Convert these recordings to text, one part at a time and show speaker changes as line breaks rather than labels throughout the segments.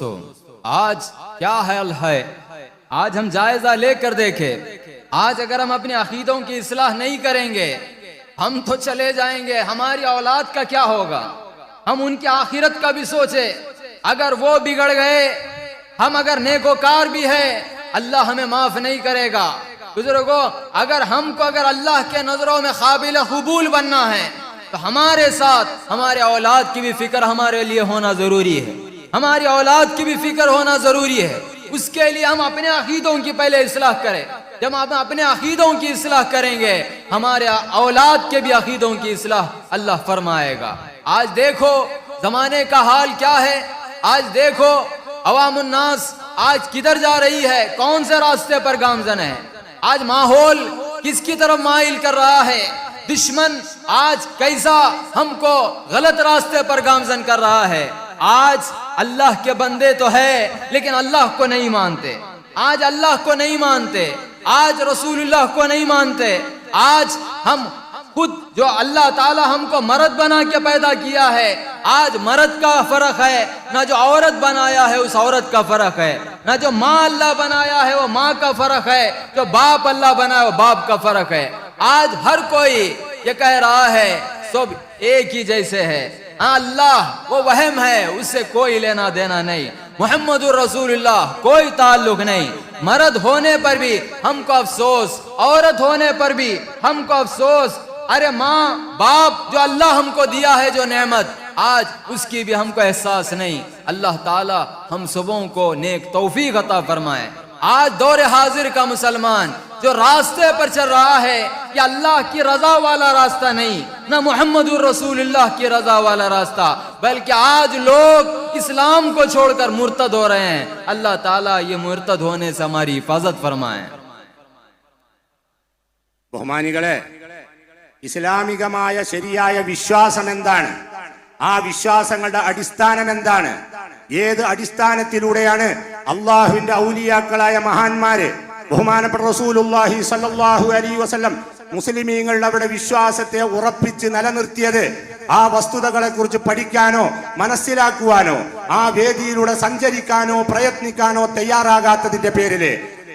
دوستو، آج کیا حیل ہے؟ آج ہم جائزہ لے کر دیکھے۔ آج اگر ہم اپنے عقیدوں کی اصلاح نہیں کریں گے، ہم تو چلے جائیں گے۔ ہماری اولاد کا کیا ہوگا؟ ہم ان کے آخرت کا بھی سوچے اگر وہ بگڑ گئے، ہم اگر نیکوکار بھی ہے اللہ ہمیں معاف نہیں کرے گا۔ بزرگو، اگر ہم کو اگر اللہ کے نظروں میں قابل قبول بننا ہے، تو ہمارے ساتھ ہمارے اولاد کی بھی فکر ہمارے لیے ہونا ضروری ہے۔ ہماری اولاد کی بھی فکر ہونا ضروری ہے۔ اس کے لیے ہم اپنے عقیدوں کی پہلے اصلاح کریں۔ جب ہم اپنے عقیدوں کی اصلاح کریں گے، ہمارے اولاد کے بھی عقیدوں کی اصلاح اللہ فرمائے گا۔ آج دیکھو زمانے کا حال کیا ہے۔ آج دیکھو عوام الناس آج کدھر جا رہی ہے؟ کون سے راستے پر گامزن ہے؟ آج ماحول کس کی طرف مائل کر رہا ہے؟ دشمن آج کیسا ہم کو غلط راستے پر گامزن کر رہا ہے؟ آج اللہ کے بندے تو ہے، لیکن اللہ کو نہیں مانتے۔ آج اللہ کو نہیں مانتے۔ آج رسول اللہ کو نہیں مانتے۔ آج ہم خود جو اللہ تعالی ہم کو مرد بنا کے پیدا کیا ہے، آج مرد کا فرق ہے۔ نہ جو عورت بنایا ہے، اس عورت کا فرق ہے۔ نہ جو ماں اللہ بنایا ہے، وہ ماں کا فرق ہے۔ جو باپ اللہ بنایا وہ باپ کا فرق ہے۔ آج ہر کوئی یہ کہہ رہا ہے، سب ایک ہی جیسے ہے۔ ہاں، اللہ، وہ وہم ہے اس سے کوئی لینا دینا نہیں۔ محمد الرسول اللہ کوئی تعلق نہیں۔ مرد ہونے پر بھی ہم کو افسوس، عورت ہونے پر بھی ہم کو افسوس۔ ارے ماں، باپ جو اللہ ہم کو دیا ہے جو نعمت، آج اس کی بھی ہم کو احساس نہیں۔ اللہ تعالی ہم صبحوں کو نیک توفیق عطا فرمائے۔ آج دور حاضر کا مسلمان جو راستے پر چل رہا ہے یا اللہ کی رضا والا راستہ نہیں، نہ محمد الرسول اللہ کی رضا والا راستہ، بلکہ آج لوگ اسلام کو چھوڑ کر مرتد ہو رہے ہیں۔ اللہ تعالیٰ یہ مرتد ہونے سے ہماری حفاظت فرمائے۔
ബഹുമാനികളെ ഇസ്ലാമികമായ ശരിയായ വിശ്വാസം എന്താണ് ആ വിശ്വാസങ്ങളുടെ آنے اللہ ہنڈا اولیاء അള്ളാഹുവിന്റെ مہان مارے ബഹുമാനപ്പെട്ട റസൂലുല്ലാഹി സല്ലാഹു അലി വസ്ലം മുസ്ലിമീങ്ങൾ അവിടെ വിശ്വാസത്തെ ഉറപ്പിച്ച് നിലനിർത്തിയത് ആ വസ്തുതകളെ കുറിച്ച് പഠിക്കാനോ മനസ്സിലാക്കുവാനോ ആ വേദിയിലൂടെ സഞ്ചരിക്കാനോ പ്രയത്നിക്കാനോ തയ്യാറാകാത്തതിന്റെ പേരിൽ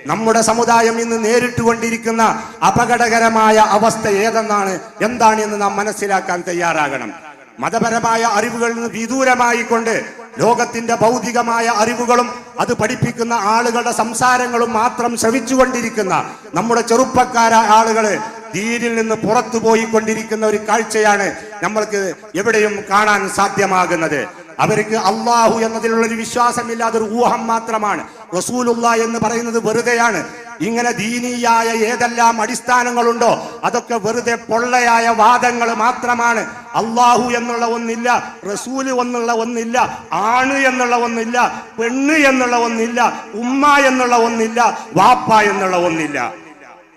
നമ്മുടെ സമുദായം ഇന്ന് നേരിട്ടുകൊണ്ടിരിക്കുന്ന അപകടകരമായ അവസ്ഥ ഏതെന്നാണ് എന്താണ് എന്ന് നാം മനസ്സിലാക്കാൻ തയ്യാറാകണം. മതപരമായ അറിവുകളിൽ നിന്ന് വിദൂരമായി കൊണ്ട് ലോകത്തിന്റെ ഭൗതികമായ അറിവുകളും അത് പഠിപ്പിക്കുന്ന ആളുകളുടെ സംസാരങ്ങളും മാത്രം ശ്രവിച്ചുകൊണ്ടിരിക്കുന്ന നമ്മുടെ ചെറുപ്പക്കാരായ ആളുകൾ ദീനിൽ നിന്ന് പുറത്തു പോയിക്കൊണ്ടിരിക്കുന്ന ഒരു കാഴ്ചയാണ് നമ്മൾക്ക് എവിടെയും കാണാൻ സാധ്യമാകുന്നത്. അവർക്ക് അള്ളാഹു എന്നതിലുള്ള ഒരു വിശ്വാസമില്ലാതെ അതൊരു ഊഹം മാത്രമാണ്. റസൂലുള്ള എന്ന് പറയുന്നത് വെറുതെയാണ്. ഇങ്ങനെ ദീനീയായ ഏതെല്ലാം അടിസ്ഥാനങ്ങളുണ്ടോ അതൊക്കെ വെറുതെ പൊള്ളയായ വാദങ്ങൾ മാത്രമാണ്. അള്ളാഹു എന്നുള്ള ഒന്നില്ല റസൂൽ എന്നുള്ള ഒന്നില്ല ആണ് എന്നുള്ള ഒന്നില്ല പെണ്ണ് എന്നുള്ള ഒന്നില്ല ഉമ്മ എന്നുള്ള ഒന്നില്ല വാപ്പ എന്നുള്ള ഒന്നില്ല.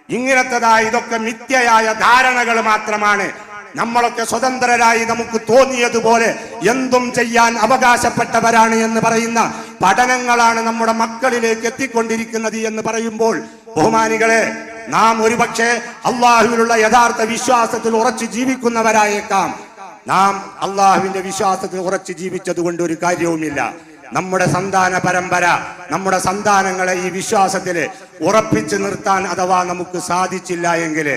ഇങ്ങനത്തതായ ഇതൊക്കെ മിഥ്യയായ ധാരണകൾ മാത്രമാണ്. നമ്മളൊക്കെ സ്വതന്ത്രരായി നമുക്ക് തോന്നിയതുപോലെ എന്തും ചെയ്യാൻ അവകാശപ്പെട്ടവരാണ് എന്ന് പറയുന്ന പഠനങ്ങളാണ് നമ്മുടെ മക്കളിലേക്ക് എത്തിക്കൊണ്ടിരിക്കുന്നത് എന്ന് പറയുമ്പോൾ ബഹുമാനികളെ നാം ഒരുപക്ഷെ അള്ളാഹുവിലുള്ള യഥാർത്ഥ വിശ്വാസത്തിൽ ഉറച്ചു ജീവിക്കുന്നവരായേക്കാം. നാം അള്ളാഹുവിന്റെ വിശ്വാസത്തിൽ ഉറച്ചു ജീവിച്ചത് കൊണ്ട് ഒരു കാര്യവുമില്ല. നമ്മുടെ സന്താന പരമ്പര നമ്മുടെ സന്താനങ്ങളെ ഈ വിശ്വാസത്തിൽ ഉറപ്പിച്ചു നിർത്താൻ അഥവാ നമുക്ക് സാധിച്ചില്ല എങ്കിൽ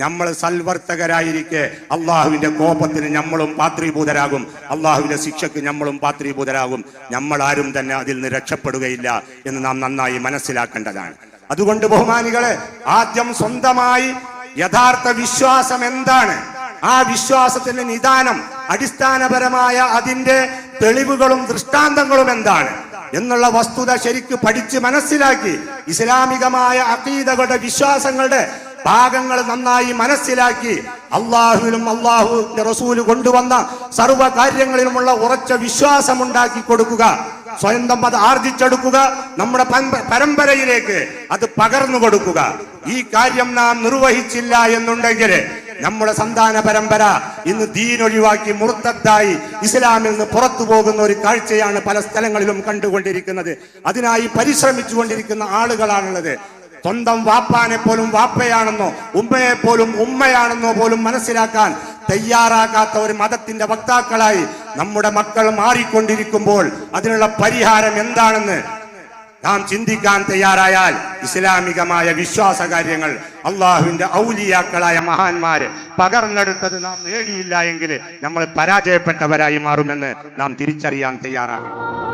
നമ്മൾ സൽവർത്തകരായിരിക്കെ. അള്ളാഹുവിന്റെ കോപത്തിന് നമ്മളും പാത്രീഭൂതരാകും. അള്ളാഹുവിന്റെ ശിക്ഷക്ക് നമ്മളും പാത്രീഭൂതരാകും. നമ്മൾ ആരും തന്നെ അതിൽ നിന്ന് രക്ഷപ്പെടുകയില്ല എന്ന് നാം നന്നായി മനസ്സിലാക്കേണ്ടതാണ്. അതുകൊണ്ട് ബഹുമാനികളെ ആദ്യം സ്വന്തമായി യഥാർത്ഥ വിശ്വാസം എന്താണ്? ആ വിശ്വാസത്തിന്റെ നിദാനം അടിസ്ഥാനപരമായ അതിന്റെ തെളിവുകളും ദൃഷ്ടാന്തങ്ങളും എന്താണ്? എന്നുള്ള വസ്തുത ശരിക്ക് പഠിച്ച് മനസ്സിലാക്കി ഇസ്ലാമികമായ അതീതകളുടെ വിശ്വാസങ്ങളുടെ ഭാഗങ്ങൾ നന്നായി മനസ്സിലാക്കി അള്ളാഹുവിലും അള്ളാഹുവിന്റെ റസൂൽ കൊണ്ടുവന്ന സർവ കാര്യങ്ങളിലുമുള്ള ഉറച്ച വിശ്വാസം ഉണ്ടാക്കി കൊടുക്കുക. സ്വന്തം അത് ആർജിച്ചെടുക്കുക. നമ്മുടെ പരമ്പ- പരമ്പരയിലേക്ക് അത് പകർന്നു കൊടുക്കുക. ഈ കാര്യം നാം നിർവഹിച്ചില്ല എന്നുണ്ടെങ്കിൽ നമ്മുടെ സന്താന പരമ്പര ഇന്ന് ദീനൊഴിവാക്കി മുറുത്തത്തായി ഇസ്ലാമിൽ നിന്ന് പുറത്തു പോകുന്ന ഒരു കാഴ്ചയാണ് പല സ്ഥലങ്ങളിലും കണ്ടുകൊണ്ടിരിക്കുന്നത്. അതിനായി പരിശ്രമിച്ചു കൊണ്ടിരിക്കുന്ന ആളുകളാണുള്ളത്. സ്വന്തം വാപ്പാനെ പോലും വാപ്പയാണെന്നോ ഉമ്മയെ പോലും ഉമ്മയാണെന്നോ പോലും മനസ്സിലാക്കാൻ തയ്യാറാകാത്ത ഒരു മതത്തിന്റെ വക്താക്കളായി നമ്മുടെ മക്കൾ മാറിക്കൊണ്ടിരിക്കുമ്പോൾ അതിനുള്ള പരിഹാരം എന്താണെന്ന് നാം ചിന്തിക്കാൻ തയ്യാറായാൽ ഇസ്ലാമികമായ വിശ്വാസ കാര്യങ്ങൾ അള്ളാഹുവിന്റെ ഔലിയാക്കളായ മഹാന്മാര് പകർന്നെടുത്തത് നാം നേടിയില്ല എങ്കിൽ നമ്മൾ പരാജയപ്പെട്ടവരായി മാറുമെന്ന് നാം തിരിച്ചറിയാൻ തയ്യാറാകണം